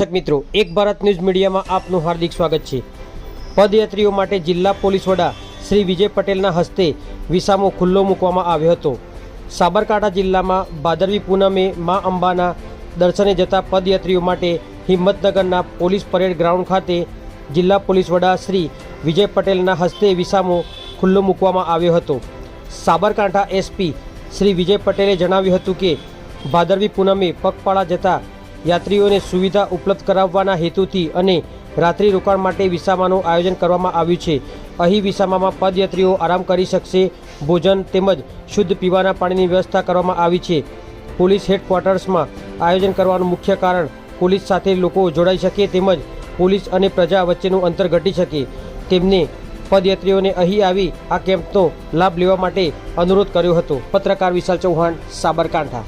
દર્શક મિત્રો, એક ભારત ન્યૂઝ મીડિયામાં આપનું હાર્દિક સ્વાગત છે. પદયાત્રીઓ માટે જિલ્લા પોલીસ વડા શ્રી વિજય પટેલના હસ્તે વિસામો ખુલ્લો મૂકવામાં આવ્યો હતો. સાબરકાંઠા જિલ્લામાં ભાદરવી પૂનમે મા અંબાના દર્શને જતા પદયાત્રીઓ માટે હિંમતનગરના પોલીસ પરેડ ગ્રાઉન્ડ ખાતે જિલ્લા પોલીસ વડા શ્રી વિજય પટેલના હસ્તે વિસામો ખુલ્લો મૂકવામાં આવ્યો હતો. સાબરકાંઠા એસપી શ્રી વિજય પટેલે જણાવ્યું હતું કે, ભાદરવી પૂનમે પગપાળા જતા યાત્રીઓને સુવિધા ઉપલબ્ધ કરાવવાના હેતુથી અને રાત્રિ રોકાણ માટે વિસામાનું આયોજન કરવામાં આવ્યું છે. અહીં વિસામામાં પદયાત્રીઓ આરામ કરી શકશે, ભોજન તેમજ શુદ્ધ પીવાના પાણીની વ્યવસ્થા કરવામાં આવી છે. પોલીસ હેડક્વાર્ટર્સમાં આયોજન કરવાનું મુખ્ય કારણ પોલીસ સાથે લોકો જોડાઈ શકે તેમજ પોલીસ અને પ્રજા વચ્ચેનું અંતર ઘટી શકે. તેમને પદયાત્રીઓને અહીં આવી આ કેમ્પનો લાભ લેવા માટે અનુરોધ કર્યો હતો. પત્રકાર વિશાલ ચૌહાણ, સાબરકાંઠા.